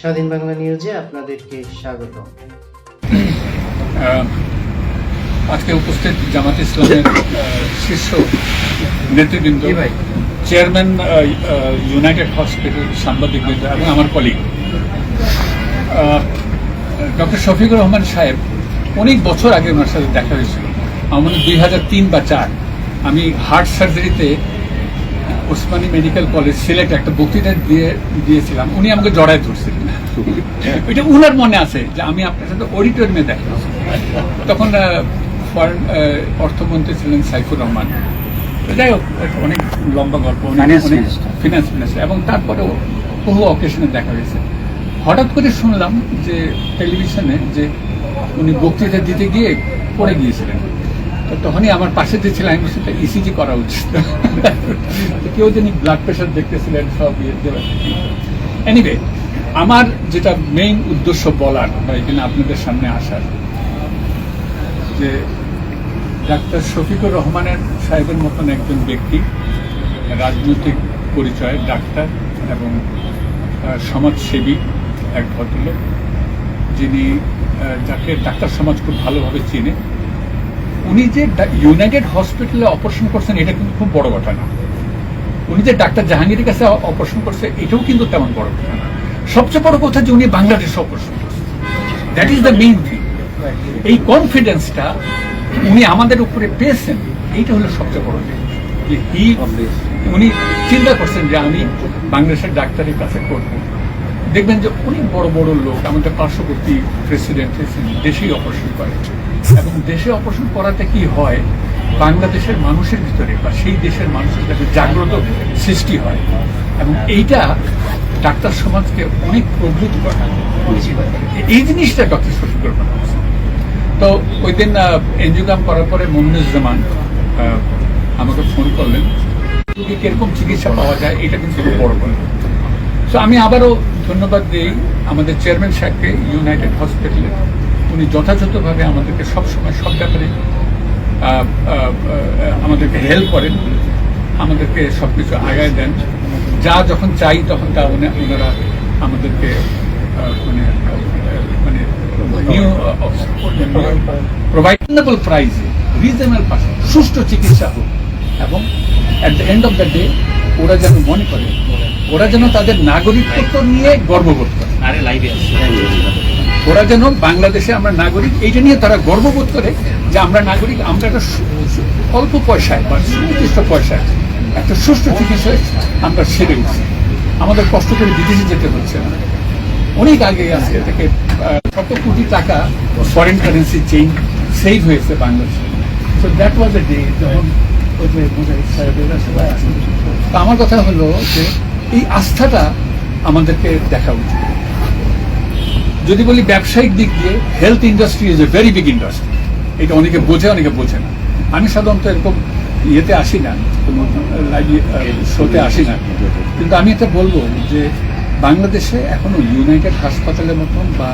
স্বাধীন বাংলা নিউজে আপনাদেরকে স্বাগত। আহ, আজকে উপস্থিত জামাত ইসলামের শীর্ষ নেতৃবৃন্দ চেয়ারম্যান ইউনাইটেড হসপিটাল সাংবাদিকবৃন্দ এবং আমার কলিগ। ডক্টর শফিকুর রহমান সাহেব অনেক বছর আগে ওনার সাথে দেখা হয়েছিল। আমার দুই হাজার তিন বা চার। আমি হার্ট সার্জারিতে ওসমানী মেডিকেল কলেজ সিলেটে একটা বক্তৃতা দিয়ে দিয়েছিলাম। উনি আমাকে জড়ায় ধরছিলেন। এটা উনার মনে আছে যে আমি আপনার সাথে অডিটোরিয়ামে দেখা তখন ফরেন অর্থমন্ত্রী ছিলেন সাইফুর রহমান। যাই হোক অনেক লম্বা গল্প ফিনান্স মিনিস্টার এবং তারপরেও বহু অকেশনে দেখা হয়েছে। হঠাৎ করে শুনলাম যে টেলিভিশনে যে উনি বক্তৃতা দিতে গিয়ে পড়ে গিয়েছিলেন। তো তখনই আমার পাশে যে ছিলেন আমি বলছি ইসিজি করা উচিত। কেউ যিনি ব্লাড প্রেশার দেখতেছিলেন সব ইয়ে এনিওয়ে আমার যেটা মেইন উদ্দেশ্য বলার, বা এখানে আপনাদের সামনে আসার, যে ডাক্তার শফিকুর রহমানের সাহেবের মতন একজন ব্যক্তি, রাজনৈতিক পরিচয় ডাক্তার এবং সমাজসেবী এক ভদ্রলোক, যিনি যাকে ডাক্তার সমাজ খুব ভালোভাবে চিনে। উনি যে ইউনাইটেড হসপিটালে অপারেশন করছেন, এটা কিন্তু খুব বড় ঘটনা। উনি যে ডাক্তার জাহাঙ্গীরের কাছে অপারেশন করছে, এটাও কিন্তু তেমন বড় কথা না। সবচেয়ে বড় কথা যে উনি বাংলাদেশে operation that is the main thing এই কনফিডেন্সটা উনি আমাদের উপরে পেয়েছেন, এইটা হলো সবচেয়ে বড় যে হি উনি চিন্তা করছেন যে আমি বাংলাদেশের ডাক্তারের কাছে করব। দেখবেন যে অনেক বড় বড় লোক, আমাদের পার্শ্ববর্তী প্রেসিডেন্ট দেশেই অপারেশন করে। এবং দেশে অপারেশন করাতে কি হয়? বাংলাদেশের মানুষের ভিতরে বা সেই দেশের মানুষের কাছে জাগ্রত সৃষ্টি হয়। এবং এইটা ডাক্তার সমাজকে অনেক প্রভূত করে এই জিনিসটা ডক্টর শফিকুর রহমান তো ওই দিন এনজিওগ্রাম করার পরে মমিনুজ্জামান আমাকে ফোন করলেন। রোগী কীরকম চিকিৎসা পাওয়া যায়, এটা কিন্তু বড় বড়। তো আমি আবারও ধন্যবাদ দিই আমাদের চেয়ারম্যান সাহেবকে, ইউনাইটেড হসপিটালে। উনি যথাযথভাবে আমাদেরকে সবসময় সব ব্যাপারে আমাদেরকে হেল্প করেন। আমাদেরকে সব কিছু আগায় দেন। যা যখন চাই তখন তা উনি- ওনারা আমাদেরকে মানে মানে নিউ প্রোভাইডেবল প্রাইসে রিজনেবল পাশে সুষ্ঠু চিকিৎসা হোক। এবং at the end of the day ওরা যেন মনে করে ওরা যেন তাদের নাগরিকত্ব নিয়ে গর্ববোধ করে। আরে লাইভে আসছে। ওরা যেন বাংলাদেশে আমরা নাগরিক এইটা নিয়ে তারা গর্ববোধ করে যে আমরা নাগরিক আমরা একটা অল্প পয়সায় বা সুনির্দিষ্ট পয়সায় একটা সুষ্ঠু চিকিৎসায় আমরা সেরে উঠছি। আমাদের কষ্ট করে বিদেশে যেতে হচ্ছে না। অনেক আগে আজকে থেকে শত কোটি টাকা ফরেন কারেন্সি চেঞ্জ সেভ হয়েছে বাংলাদেশে। So that was a day যখন। তো আমার কথা হলো যে এই আস্থাটা আমাদেরকে দেখা উচিত। যদি বলি ব্যবসায়িক দিক দিয়ে health industry is a very big industry এটা অনেকে বোঝে অনেকে বোঝে না। আমি সাধারণত এরকম ইয়েতে আসি না কোনো শোতে আসি না কিন্তু আমি এটা বলব যে বাংলাদেশে এখনও ইউনাইটেড হাসপাতালের মতন বা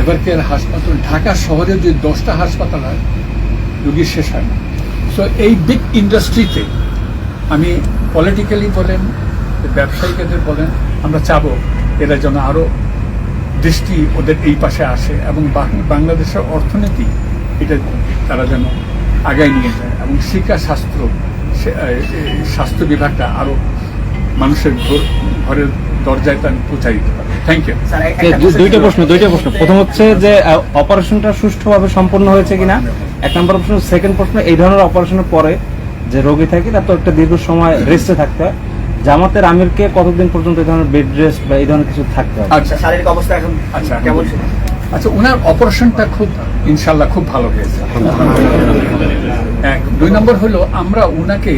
এভারকেয়ার হাসপাতাল ঢাকা শহরে যে দশটা হাসপাতাল হয় রুগীর শেষ হয় না। সো এই বিগ ইন্ডাস্ট্রিতে আমি পলিটিক্যালি বলেন, ব্যবসায়িকদের বলেন, আমরা চাবো এরা যেন আরও দৃষ্টি ওদের এই পাশে আসে এবং বাংলাদেশের অর্থনীতি এটা তারা যেন আগায় নিয়ে যায়। এবং শিক্ষা শাস্ত্র সে- এ- এ- স্বাস্থ্য বিভাগটা আরও মানুষের ঘরের দরজায় তার দিতে পারে। থ্যাংক ইউ দুইটা প্রশ্ন দুইটা প্রশ্ন। প্রথম হচ্ছে যে অপারেশনটা সুষ্ঠুভাবে সম্পন্ন হয়েছে কিনা? এক নম্বর প্রশ্ন সেকেন্ড প্রশ্ন এই ধরনের অপারেশনের পরে যে রোগী থাকে তার তো একটা দীর্ঘ সময় রেস্টে থাকতে হয়। জামাতের আমিরকে কতদিন পর্যন্ত এই ধরনের বেড রেস্ট বা এই ধরনের কিছু থাকতে হয় আচ্ছা। শারীরিক অবস্থা এখন আচ্ছা কেমন? আচ্ছা ওনার অপারেশনটা খুব ইনশাল্লাহ খুব ভালো হয়েছে। এক, দুই নম্বর হলো, আমরা ওনাকে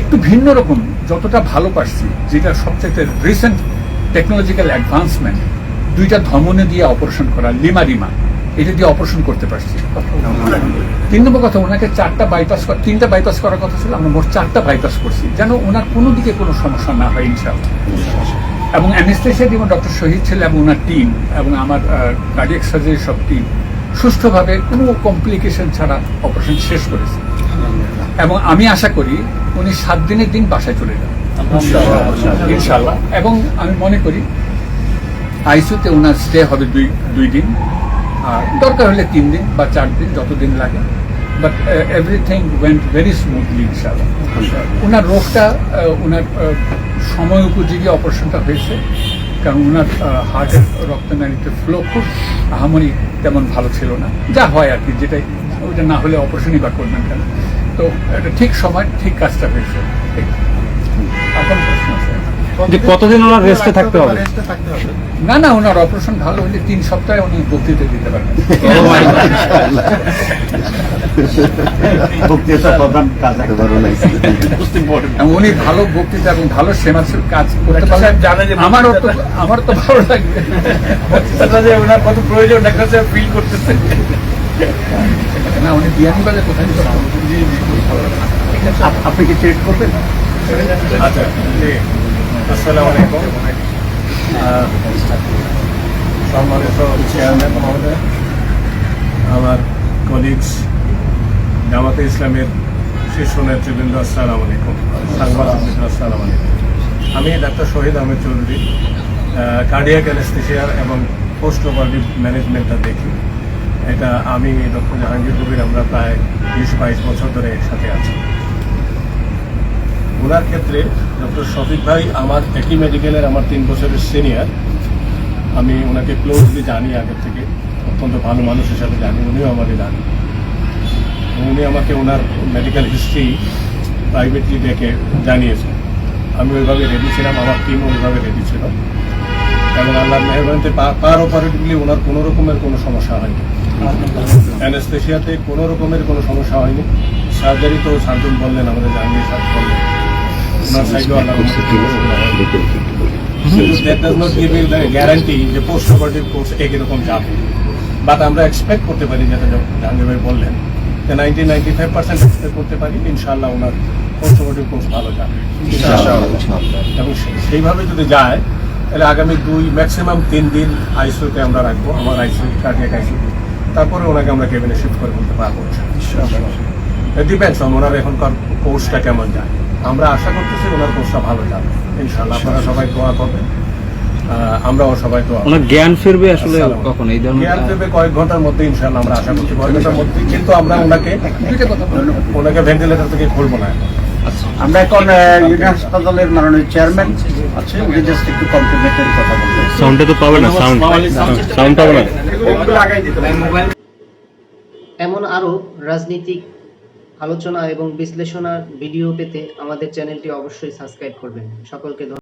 একটু ভিন্ন রকম যতটা ভালো পারছি, যেটা সবচেয়ে রিসেন্ট টেকনোলজিক্যাল অ্যাডভান্সমেন্ট দুইটা ধমনে দিয়ে অপারেশন করা, লিমা রিমা, এটা দিয়ে অপারেশন করতে পারছি। তিন নম্বর কথা ওনাকে চারটা বাইপাস তিনটা বাইপাস করার কথা ছিল, আমরা মোট চারটা বাইপাস করছি। যেন ওনার কোনো দিকে কোনো সমস্যা না হয় ইনশাল্লাহ এবং অ্যানেস্থেশিয়া টিমও ডক্টর শহীদ ছিল এবং ওনার টিম এবং আমার কার্ডিয়াক সার্জারি সব টিম সুস্থভাবে কোনো কমপ্লিকেশন ছাড়া অপারেশন শেষ করেছে। এবং আমি আশা করি উনি সাত দিনের দিন বাসায় চলে যাবেন ইনশাল্লাহ এবং আমি মনে করি আইসিউতে ওনার স্টে হবে দুই দুই দিন। আর দরকার হলে তিন দিন বা চার দিন যতদিন লাগে। But everything went very smoothly ইনশাল্লাহ ওনার রোগটা ওনার সময় উপযোগী অপারেশনটা হয়েছে। কারণ ওনার হার্টের রক্তনালীতে ফ্লো খুব আহামরি তেমন ভালো ছিল না। যা হয় আর কি যেটাই ওইটা না হলে অপারেশনই বা করবেন কেন? তো এটা ঠিক সময় ঠিক কাজটা হয়েছে। ঠিক। এখন প্রশ্ন আছে? যে কতদিন ওনার রেস্টে থাকতে হবে? না না ওনার অপারেশন ভালো হলে তিন সপ্তাহে উনি বক্তৃতা দিতে পারবেন। বক্তৃতা প্রধান কাজ একেবারে নাই। এবং উনি ভালো বক্তৃতা এবং ভালো সেমাসের কাজ করতে পারবেন আমারও তো আমার তো ভালো লাগবে। ওনার কত প্রয়োজন ডাক্তার ফিল করতেছে। না উনি বিয়ানীবাজার কোথায় আপনি কি চেক করবেন? আচ্ছা জি। আসসালামু আলাইকুম। সম্মানিত চেয়ারম্যান মহোদয় আমার কলিগস জামাতে ইসলামের শীর্ষ নেতৃবৃন্দ, আসসালামু আলাইকুম। সাংবাদিক আসসালামু আলাইকুম। আমি ডাক্তার শহীদ আহমেদ চৌধুরী কার্ডিয়াক অ্যানেস্থেশিয়ার এবং পোস্ট অপারেটিভ ম্যানেজমেন্টটা দেখি। এটা আমি ডক্টর জাহাঙ্গীর কবির, আমরা প্রায় বিশ বাইশ বছর ধরে একসাথে আছি। ওনার ক্ষেত্রে ডক্টর শফিক ভাই আমার একই মেডিকেলের আমার তিন বছরের সিনিয়র আমি ওনাকে ক্লোজলি জানি আগের থেকে, অত্যন্ত ভালো মানুষ হিসাবে জানি, উনিও আমাকে জানেন। উনি আমাকে ওনার মেডিকেল হিস্ট্রি প্রাইভেটলি দেখে জানিয়েছেন। আমি ওইভাবে রেডি ছিলাম আমার টিম ওইভাবে রেডি ছিল। এবং আল্লাহর মেহরবানিতে পার অপারেটিভলি ওনার কোনো রকমের কোনো সমস্যা হয়নি। অ্যানেস্থেশিয়াতে কোনো রকমের কোনো সমস্যা হয়নি। সার্জারি তো সার্জন বললেন আমাদের জাহাঙ্গীর সাহেব বললেন। ওনার সাইডেও আল্লাহ that does not give you guarantee যে পোস্ট অপারেটিভ কোর্স একই রকম যাবে। বাট আমরা এক্সপেক্ট করতে পারি যেটা জাহাঙ্গীর ভাই বললেন ninety ninety five percent expect করতে পারি ইনশাআল্লাহ ওনার অপারেটিভ কোর্স ভালো যাবে। এবং সেইভাবে যদি যায় তাহলে আগামী দুই ম্যাক্সিমাম তিন দিন আইসিউতে আমরা রাখব আমার আইসিউ কার্ডিয়াক আইসিউ তারপরে ওনাকে আমরা কেবিনে শিফট করে বলতে পারব। ডিপেন্ডস অন ওনার এখনকার কোর্সটা কেমন যায়। আমরা আশা করতেছি ওনার কোর্সটা ভালো যাবে। ইনশাল্লাহ আপনারা সবাই দোয়া করবেন। আমরাও সবাই। ওনার জ্ঞান ফিরবে আসলে কখন? এই ধরনের জ্ঞান দেবে কয়েক ঘণ্টার মধ্যে ইনশাল্লাহ আমরা আশা করছি। কয়েক ঘণ্টার মধ্যে কিন্তু আমরা ওনাকে। ওনাকে ভেন্টিলেটর থেকে খুলবো না। আমরা এখন ইউনিয়ন হাসপাতালের মাননীয় চেয়ারম্যান আছে। উনি জাস্ট একটু কমপ্লিমেন্টারি কথা বলবেন। সাউন্ডটা তো পাবে না সাউন্ড সাউন্ড পাবে না। এমন আরও রাজনীতিক আলোচনা এবং বিশ্লেষণার ভিডিও পেতে আমাদের চ্যানেলটি অবশ্যই সাবস্ক্রাইব করবেন। সকলকে ধন্যবাদ।